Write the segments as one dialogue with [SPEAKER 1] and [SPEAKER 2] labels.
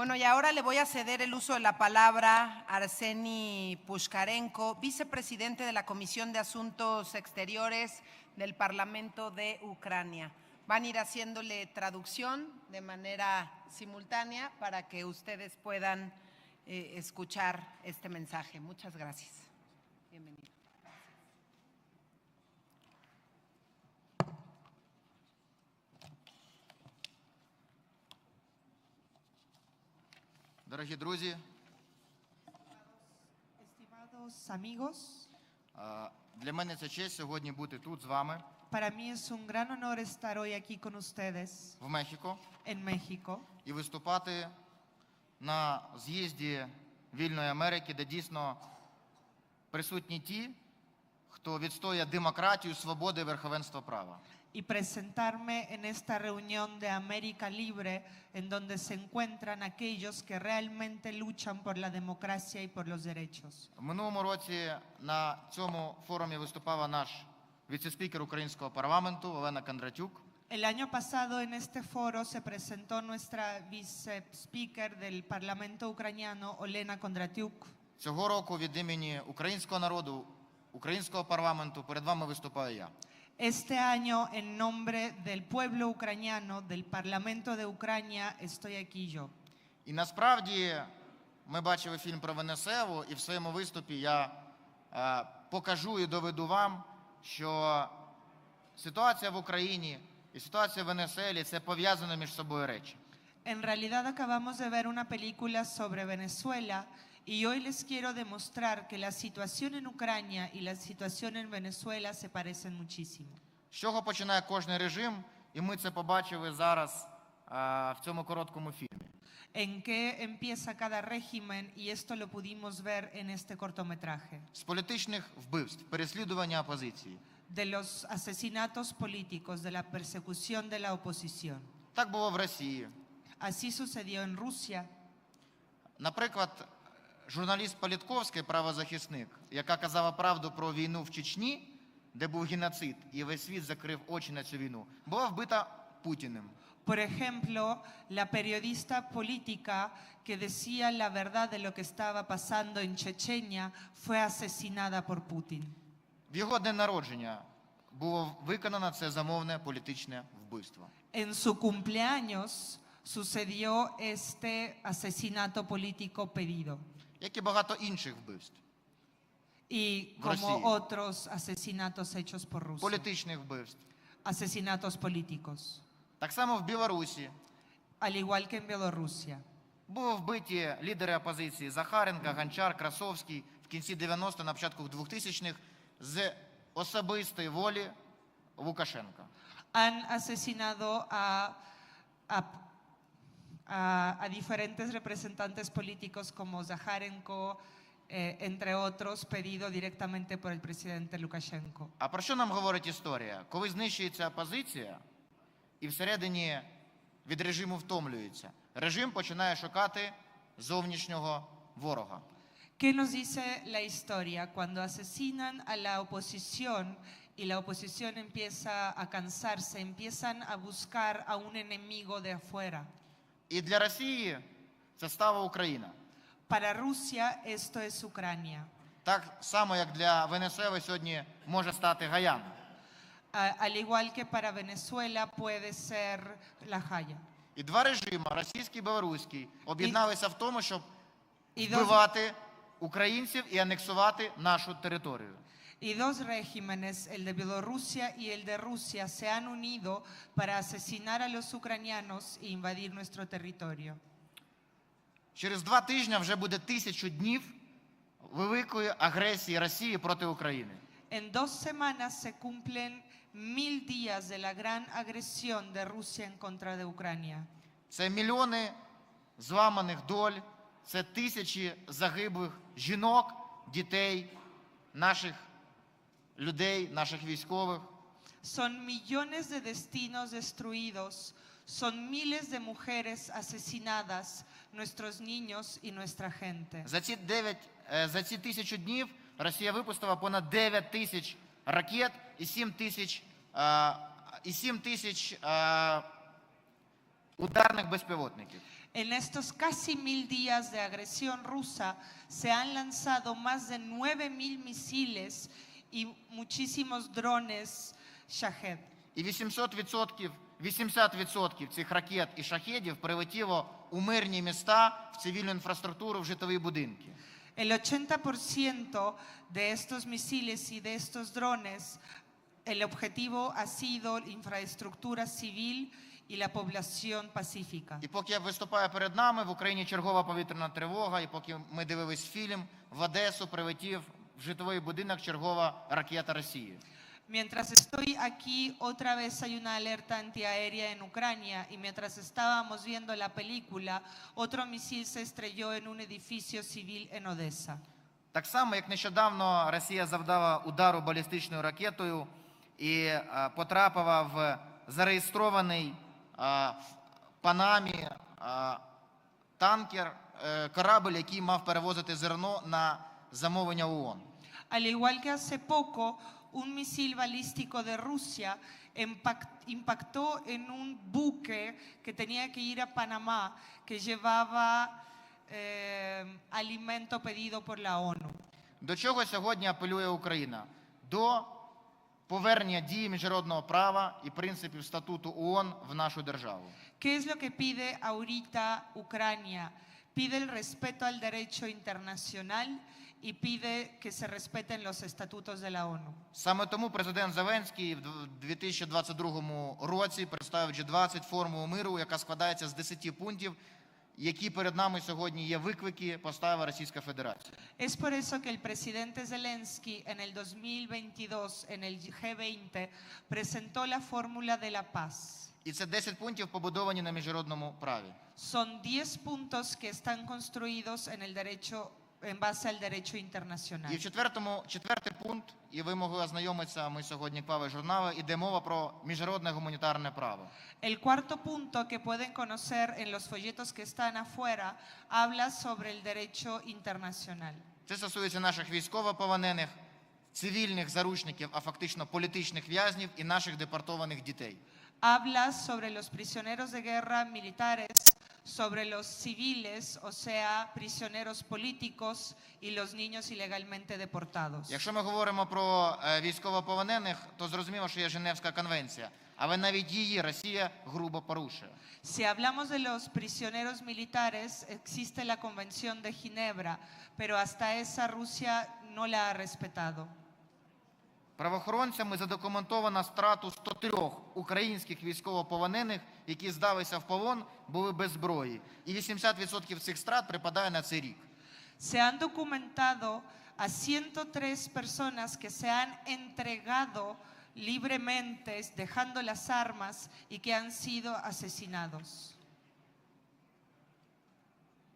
[SPEAKER 1] Bueno, y ahora le voy a ceder el uso de la palabra a Arseny Pushkarenko, vicepresidente de la Comisión de Asuntos Exteriores del Parlamento de Ucrania. Van a ir haciéndole traducción de manera simultánea para que ustedes puedan eh, escuchar este mensaje. Muchas gracias. Bienvenido.
[SPEAKER 2] Дорогі друзі,
[SPEAKER 3] amigos,
[SPEAKER 2] для мене це честь сьогодні бути тут з вами
[SPEAKER 3] para mí es un gran honor estar hoy aquí con ustedes
[SPEAKER 2] в Мехіко
[SPEAKER 3] en México
[SPEAKER 2] і виступати на з'їзді Вільної Америки, де дійсно присутні ті, хто відстоює демократію, свободу і верховенство права.
[SPEAKER 3] y presentarme en esta reunión de América Libre en donde se encuentran aquellos que realmente luchan por la democracia y por los derechos.
[SPEAKER 2] В минулому році на цьому форумі виступала наш віце-спікер українського парламенту Олена Кондратюк.
[SPEAKER 3] El año pasado en este foro se presentó nuestra vice-speaker del Parlamento ucraniano, Olena Kondratyuk.
[SPEAKER 2] Цього року від імені українського народу, українського парламенту перед вами виступаю я.
[SPEAKER 3] Este año, en nombre del pueblo ucraniano, del Parlamento de Ucrania, estoy aquí yo.
[SPEAKER 2] І насправді ми бачили фільм про Венесуелу, і в своєму виступі я е, покажу і доведу вам, що ситуація в Україні і ситуація в Венесуелі це пов'язані між собою речі.
[SPEAKER 3] En realidad acabamos de ver una película sobre Venezuela y hoy les quiero demostrar que la situación en Ucrania y la situación en Venezuela se parecen muchísimo.
[SPEAKER 2] З чого починає кожний режим, і ми це побачили зараз е, в цьому короткому фільмі.
[SPEAKER 3] En qué empieza cada régimen y esto lo pudimos ver en este cortometraje.
[SPEAKER 2] З політичних вбивств, переслідування опозиції.
[SPEAKER 3] De los asesinatos políticos, de la persecución de la oposición.
[SPEAKER 2] Так було в Росії.
[SPEAKER 3] Así sucedió en Rusia.
[SPEAKER 2] Наприклад, журналіст Політковський, правозахисник, яка казала правду про війну в Чечні, де був геноцид, і весь світ закрив очі на цю війну, була вбита Путіним.
[SPEAKER 3] Por ejemplo, la periodista política que decía la verdad de lo que estaba pasando en Chechenia fue asesinada por Putin.
[SPEAKER 2] В його день народження було виконано це замовне політичне вбивство.
[SPEAKER 3] En su cumpleaños sucedió este asesinato político pedido
[SPEAKER 2] Як і багато інших вбивств,
[SPEAKER 3] y como otros asesinatos hechos por Rusia,
[SPEAKER 2] політичних вбивств.
[SPEAKER 3] asesinatos políticos,
[SPEAKER 2] Так само в Білорусі
[SPEAKER 3] al igual que en Bielorrusia.
[SPEAKER 2] були вбиті лідери опозиції Захаренка, Гончар, Красовський в кінці 90-х, на початку 2000-х з особистої волі Лукашенка.
[SPEAKER 3] han asesinado a, a- a- a diferentes representantes políticos como Zaharenko, eh, entre otros, pedido directamente por el presidente Lukashenko.
[SPEAKER 2] А про що нам говорить історія? Коли знищується опозиція і всередині від режиму втомлюється, режим починає шукати зовнішнього ворога.
[SPEAKER 3] ¿Qué nos dice la historia? Cuando asesinan a la oposición y la oposición empieza a cansarse, empiezan a buscar a un enemigo de afuera.
[SPEAKER 2] І для Росії це стала Україна.
[SPEAKER 3] Para Rusia esto es Ucrania.
[SPEAKER 2] Так само, як для Венесуели сьогодні може стати Гаяна.
[SPEAKER 3] A- al igual que para Venezuela puede ser La Haya.
[SPEAKER 2] І два режими, російський і білоруський, об'єдналися в тому, щоб
[SPEAKER 3] І
[SPEAKER 2] вбивати українців і анексувати нашу територію.
[SPEAKER 3] Y dos regímenes, el de Bielorrusia y el de Rusia, se han unido para asesinar a los ucranianos e invadir nuestro territorio.
[SPEAKER 2] Через два тижні вже буде тисячу днів великої агресії Росії проти України.
[SPEAKER 3] En dos semanas se cumplen mil días de la gran agresión de Rusia en contra de Ucrania.
[SPEAKER 2] Це мільйони зламаних доль, це тисячі загиблих жінок, дітей, наших людей, наших військових.
[SPEAKER 3] Son millones de destinos destruidos, son miles de mujeres asesinadas, nuestros niños y nuestra gente.
[SPEAKER 2] За ці 9, е, за ці тисячу днів Росія випустила понад 9 тисяч ракет і 7 тисяч, е, і 7 тисяч е, ударних безпілотників.
[SPEAKER 3] En estos casi mil días de agresión rusa se han lanzado más de 9 mil misiles y muchísimos drones Shahed.
[SPEAKER 2] І 800%, 80% цих ракет і шахедів прилетіло у мирні міста, в цивільну інфраструктуру, в житлові будинки.
[SPEAKER 3] El 80% de estos misiles y de estos drones, el objetivo ha sido infraestructura civil y la población pacífica.
[SPEAKER 2] І поки я виступаю перед нами, в Україні чергова повітряна тривога, і поки ми дивились фільм, в Одесу прилетів в житловий будинок чергова ракета Росії.
[SPEAKER 3] Mientras estoy aquí, otra vez hay una alerta antiaérea en Ucrania y mientras estábamos viendo la película, otro misil se estrelló en un edificio civil en Odessa.
[SPEAKER 2] Так само, як нещодавно Росія завдала удару балістичною ракетою і е, потрапила в зареєстрований е, в Панамі е, танкер, корабль, який мав перевозити зерно на замовлення ООН.
[SPEAKER 3] Al igual que hace poco, un misil balístico de Rusia empac- impactó en un buque que tenía que ir a Panamá, que llevaba eh, alimento pedido por la ONU.
[SPEAKER 2] До чого сьогодні апелює Україна? До повернення дії міжнародного права і принципів статуту ООН в нашу державу.
[SPEAKER 3] ¿Qué es lo que pide ahorita Ucrania? Pide el respeto al derecho internacional y pide que se respeten los estatutos de la ONU.
[SPEAKER 2] Саме тому президент Зеленський в 2022 році представив G20 формулу миру, яка складається з 10 пунктів, які перед нами сьогодні є виклики, поставила Російська Федерація.
[SPEAKER 3] Es por eso que el presidente Zelensky en el 2022, en el G20, presentó la fórmula de la paz.
[SPEAKER 2] І це 10 пунктів побудовані на міжнародному праві.
[SPEAKER 3] Son 10 puntos que están construidos en el derecho, en base al derecho internacional.
[SPEAKER 2] І в четвертому, четвертий пункт, і ви могли ознайомитися, ми сьогодні клали журнали, іде мова про міжнародне гуманітарне право.
[SPEAKER 3] El cuarto punto que pueden conocer en los folletos que están afuera habla sobre el derecho internacional.
[SPEAKER 2] Це стосується наших військовополонених, цивільних заручників, а фактично політичних в'язнів і наших депортованих дітей.
[SPEAKER 3] Habla sobre los prisioneros de guerra militares, sobre los civiles, o sea, prisioneros políticos y los niños ilegalmente deportados.
[SPEAKER 2] Якщо ми говоримо про е, військовополонених, то зрозуміло, що є Женевська конвенція, але навіть її Росія грубо порушує.
[SPEAKER 3] Si hablamos de los prisioneros militares, existe la Convención de Ginebra, pero hasta esa Rusia no la ha respetado.
[SPEAKER 2] Правоохоронцями задокументовано страту 103 українських військовополонених, які здалися в полон, були без зброї. І 80% цих страт припадає на цей рік.
[SPEAKER 3] Se han documentado a 103 personas que se han entregado libremente, dejando las armas y que han sido asesinados.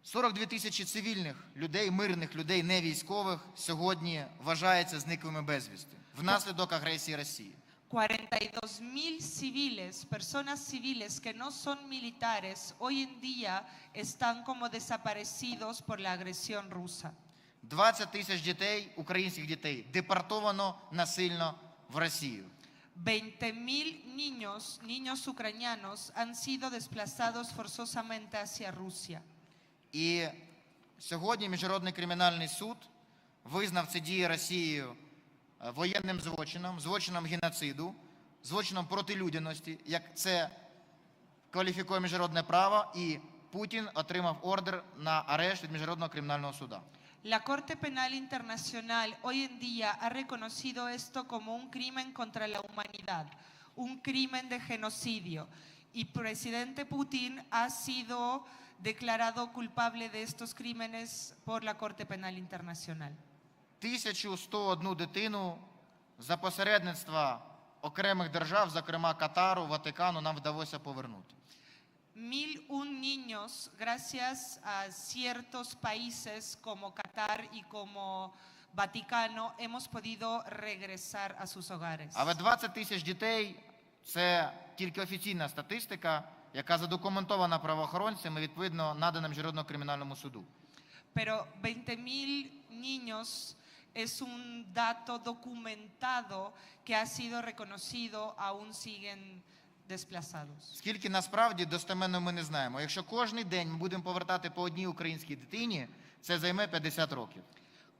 [SPEAKER 2] 42 tисячі цивільних людей, мирних людей, не військових, сьогодні вважаються зниклими безвісти внаслідок агресії Росії.
[SPEAKER 3] 42 mil civiles, personas civiles que no son militares, hoy en día están como desaparecidos por la agresión rusa.
[SPEAKER 2] 20 тисяч дітей, українських дітей, депортовано насильно в Росію.
[SPEAKER 3] 20 mil niños, niños ucranianos, han sido desplazados forzosamente hacia Rusia.
[SPEAKER 2] І сьогодні Міжнародний кримінальний суд визнав ці дії Росією е, воєнним злочином, злочином геноциду, злочином проти людяності, як це кваліфікує міжнародне право, і Путін отримав ордер на арешт від Міжнародного кримінального суда.
[SPEAKER 3] La Corte Penal Internacional hoy en día ha reconocido esto como un crimen contra la humanidad, un crimen de genocidio. Y presidente Putin ha sido declarado culpable de estos crímenes por la Corte Penal Internacional.
[SPEAKER 2] 1101 дитину за посередництва окремих держав, зокрема Катару, Ватикану, нам вдалося повернути.
[SPEAKER 3] Mil un niños, gracias a ciertos países como Qatar y como Vaticano, hemos podido regresar a sus hogares.
[SPEAKER 2] Але 20 тисяч дітей це тільки офіційна статистика, яка задокументована правоохоронцями, відповідно надана Міжнародному кримінальному суду.
[SPEAKER 3] Pero 20.000 niños es un dato documentado que ha sido reconocido, aún siguen desplazados.
[SPEAKER 2] Скільки насправді достеменно ми не знаємо. Якщо кожен день ми будемо повертати по одній українській дитині, це займе 50 років.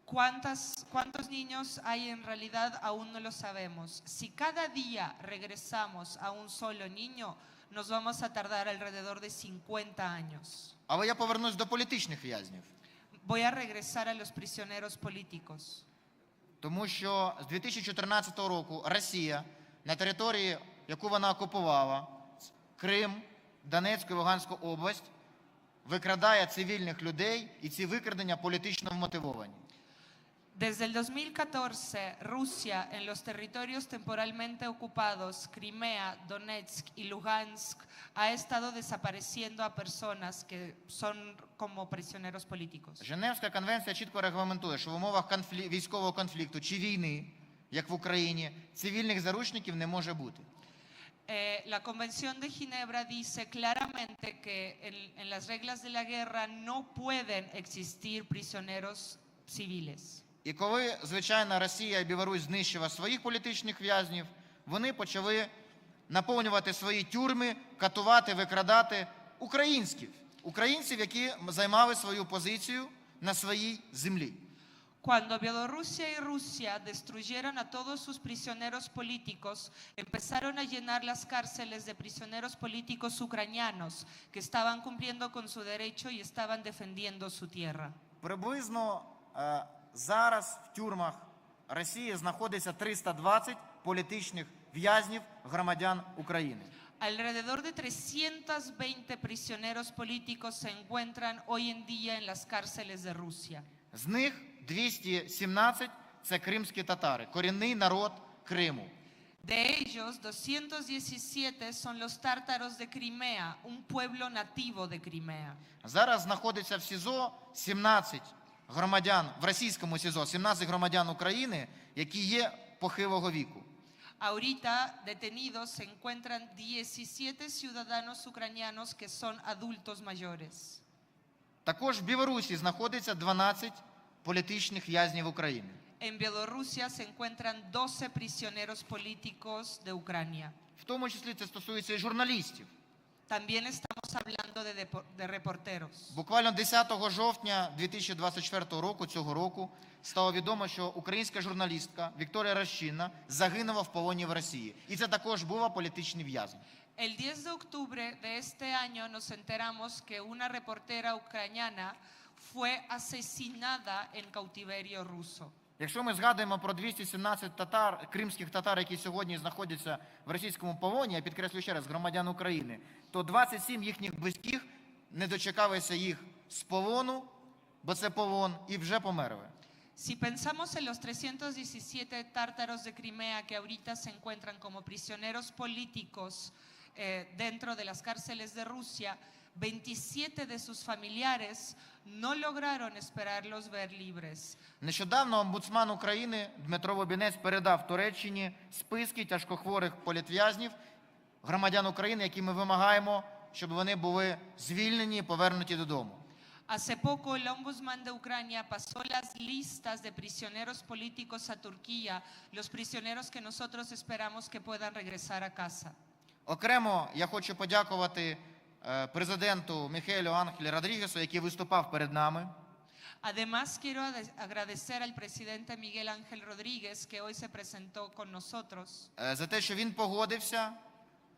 [SPEAKER 3] ¿Cuántas, ¿Cuántos niños hay en realidad? Aún no lo sabemos. Si cada día regresamos a un solo niño, nos vamos a tardar alrededor de 50 años.
[SPEAKER 2] Але я повернусь до політичних в'язнів,
[SPEAKER 3] Voy a regresar a los prisioneros políticos.
[SPEAKER 2] тому що з 2014 року Росія на території, яку вона окупувала, Крим, Донецьку і Луганську область, викрадає цивільних людей, і ці викрадення політично вмотивовані.
[SPEAKER 3] Desde el 2014, Rusia en los territorios temporalmente ocupados, Crimea, Donetsk y Lugansk, ha estado desapareciendo a personas que son como prisioneros políticos.
[SPEAKER 2] Женевська конвенція чітко регламентує, що в умовах конфлі... військового конфлікту чи війни, як в Україні, цивільних заручників не може бути.
[SPEAKER 3] Eh, la Convención de Ginebra dice claramente que en, en las reglas de la guerra no pueden existir prisioneros civiles.
[SPEAKER 2] І коли, звичайно, Росія і Білорусь знищила своїх політичних в'язнів, вони почали наповнювати свої тюрми, катувати, викрадати українських, українців, які займали свою позицію на своїй землі.
[SPEAKER 3] Cuando Bielorrusia y Rusia destruyeron a todos sus prisioneros políticos, empezaron a llenar las cárceles de prisioneros políticos ucranianos que estaban cumpliendo con su derecho y estaban defendiendo su tierra.
[SPEAKER 2] Приблизно е, зараз в тюрмах Росії знаходиться 320 політичних в'язнів громадян України.
[SPEAKER 3] Alrededor de 320 prisioneros políticos se encuentran hoy en día en las cárceles de Rusia.
[SPEAKER 2] З них 217 це кримські татари, корінний народ Криму.
[SPEAKER 3] De ellos, 217 son los tártaros de Crimea, un pueblo nativo de Crimea.
[SPEAKER 2] Зараз знаходиться в СІЗО 17 громадян в російському СІЗО, 17 громадян України, які є похилого віку.
[SPEAKER 3] Ahorita detenidos se encuentran 17 ciudadanos ucranianos que son adultos mayores.
[SPEAKER 2] Також в Білорусі знаходиться 12 політичних в'язнів України.
[SPEAKER 3] En Bielorrusia se encuentran 12 prisioneros políticos de Ucrania.
[SPEAKER 2] В тому числі це стосується і журналістів.
[SPEAKER 3] También estamos hablando de, de reporteros.
[SPEAKER 2] Буквально 10 жовтня 2024 року, цього року, стало відомо, що українська журналістка Вікторія Рощинна загинула в полоні в Росії. І це також була політичний в'язень.
[SPEAKER 3] El 10 de octubre de este año nos enteramos que una reportera ucraniana fue asesinada en cautiverio ruso.
[SPEAKER 2] Якщо ми згадуємо про 217 татар, кримських татар, які сьогодні знаходяться в російському полоні, я підкреслю ще раз, громадян України, то 27 їхніх близьких не дочекалися їх з полону, бо це полон, і вже померли.
[SPEAKER 3] Si pensamos en los 317 tártaros de Crimea que ahorita se encuentran como prisioneros políticos eh, dentro de las cárceles de Rusia, 27 de sus familiares no lograron esperarlos ver libres.
[SPEAKER 2] Нещодавно омбудсман України Дмитро Лобінець передав Туреччині списки тяжкохворих політв'язнів, громадян України, які ми вимагаємо, щоб вони були звільнені і повернуті додому.
[SPEAKER 3] Hace poco el ombudsman de Ucrania pasó las listas de prisioneros políticos a Turquía, los prisioneros que nosotros esperamos que puedan regresar a casa.
[SPEAKER 2] Окремо я хочу подякувати е, президенту Міхейлю Анхелі Родрігесу, який виступав перед нами.
[SPEAKER 3] Además, quiero agradecer al presidente Miguel Ángel Rodríguez, que hoy se presentó con nosotros,
[SPEAKER 2] е, за те, що він погодився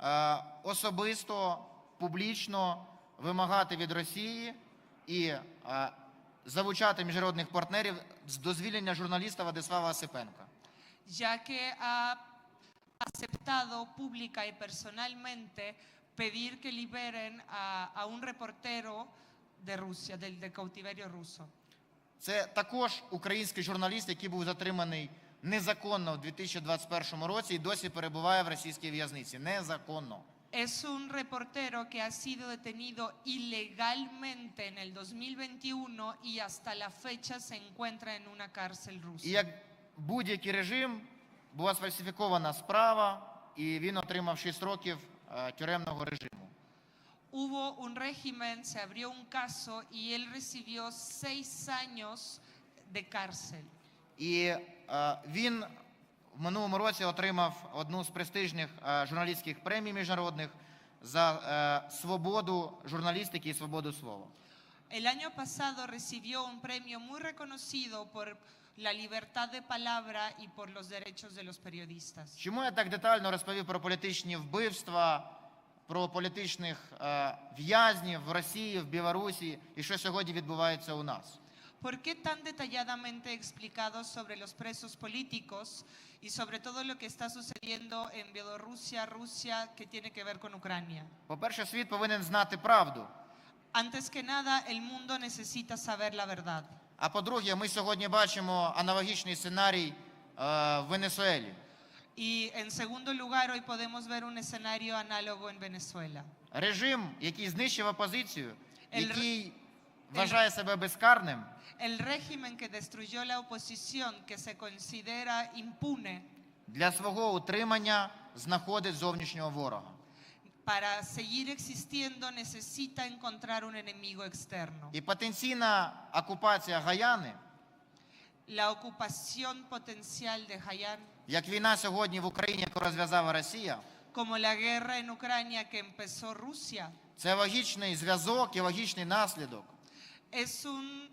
[SPEAKER 2] е, особисто, публічно вимагати від Росії і е, залучати міжнародних партнерів з дозвілення журналіста Владислава Осипенка.
[SPEAKER 3] ya que ha aceptado pública y personalmente pedir que liberen a, a un reportero de Rusia, del, del cautiverio ruso.
[SPEAKER 2] Це також український журналіст, який був затриманий незаконно в 2021 році і досі перебуває в російській в'язниці. Незаконно.
[SPEAKER 3] Es un reportero que ha sido detenido ilegalmente en el 2021 y hasta la fecha se encuentra en una cárcel
[SPEAKER 2] І
[SPEAKER 3] rusa.
[SPEAKER 2] як будь-який режим була сфальсифікована справа, і він отримав 6 років тюремного режиму.
[SPEAKER 3] Hubo un régimen, se abrió un caso y él recibió seis años de cárcel.
[SPEAKER 2] І е, він в минулому році отримав одну з престижних е, журналістських премій міжнародних за е, свободу журналістики і свободу слова.
[SPEAKER 3] El año pasado recibió un premio muy reconocido por la libertad de palabra y por los derechos de los periodistas.
[SPEAKER 2] Чому я так детально розповів про політичні вбивства, про політичних е, в'язнів в Росії, в Білорусі і що сьогодні відбувається у нас?
[SPEAKER 3] ¿Por qué tan detalladamente he explicado sobre los presos políticos y sobre todo lo que está sucediendo en Bielorrusia, Rusia, que tiene que ver con Ucrania?
[SPEAKER 2] По-перше, світ повинен знати правду.
[SPEAKER 3] Antes que nada, el mundo necesita saber la verdad.
[SPEAKER 2] А по-друге, ми сьогодні бачимо аналогічний сценарій е, в Венесуелі.
[SPEAKER 3] Y en segundo lugar, hoy podemos ver un escenario análogo en Venezuela.
[SPEAKER 2] Режим, який знищив опозицію,
[SPEAKER 3] El-
[SPEAKER 2] який вважає себе безкарним,
[SPEAKER 3] El régimen que destruyó la oposición, que se considera impune,
[SPEAKER 2] для свого утримання знаходить зовнішнього ворога.
[SPEAKER 3] Para seguir existiendo necesita encontrar un enemigo externo.
[SPEAKER 2] І потенційна окупація Гаяни,
[SPEAKER 3] La ocupación potencial de Hayán,
[SPEAKER 2] як війна сьогодні в Україні, яку розв'язала Росія,
[SPEAKER 3] como la guerra en Ucrania que empezó Rusia,
[SPEAKER 2] це логічний зв'язок і логічний наслідок
[SPEAKER 3] es, un,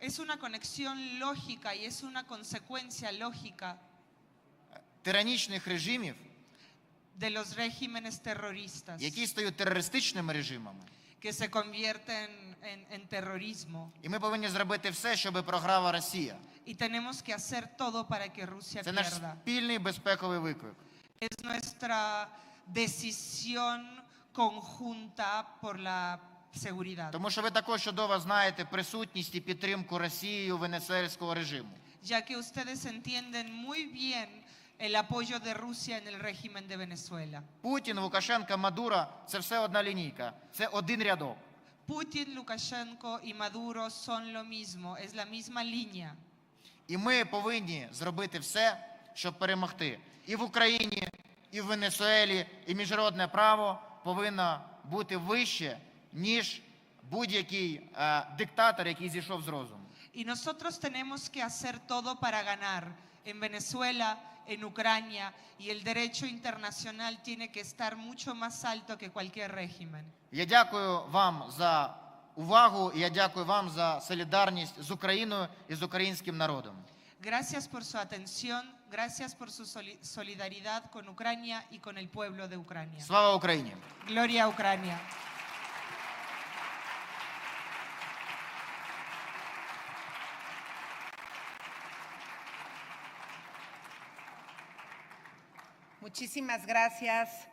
[SPEAKER 3] es una conexión lógica y es una consecuencia lógica
[SPEAKER 2] тиранічних режимів,
[SPEAKER 3] de los regímenes terroristas
[SPEAKER 2] які стають терористичними режимами.
[SPEAKER 3] que se convierten en, en terrorismo.
[SPEAKER 2] І ми повинні зробити все, щоб програла Росія.
[SPEAKER 3] Y tenemos que hacer todo para que Rusia
[SPEAKER 2] Це наш
[SPEAKER 3] pierda.
[SPEAKER 2] спільний безпековий виклик.
[SPEAKER 3] Es nuestra decisión conjunta por la seguridad.
[SPEAKER 2] Тому що ви також чудово знаєте присутність і підтримку Росією венесуельського режиму.
[SPEAKER 3] Ya que ustedes entienden muy bien el apoyo de Rusia en el régimen de Venezuela.
[SPEAKER 2] Путін, Лукашенко, Мадуро це все одна лінійка, це один рядок.
[SPEAKER 3] Putin, Lukashenko y Maduro son lo mismo, es la misma línea.
[SPEAKER 2] І ми повинні зробити все, щоб перемогти. І в Україні, і в Венесуелі, і міжнародне право повинно бути вище, ніж будь-який е, диктатор, який зійшов з розуму.
[SPEAKER 3] Y nosotros tenemos que hacer todo para ganar en Venezuela, en Ucrania, y el derecho internacional tiene que estar mucho más alto que cualquier régimen.
[SPEAKER 2] Я дякую вам за увагу, і я дякую вам за солідарність з Україною і з українським народом.
[SPEAKER 3] Gracias por su atención, gracias por su soli- solidaridad con Ucrania y con el pueblo de Ucrania.
[SPEAKER 2] Слава Україні!
[SPEAKER 3] Gloria a Ucrania.
[SPEAKER 1] Muchísimas gracias,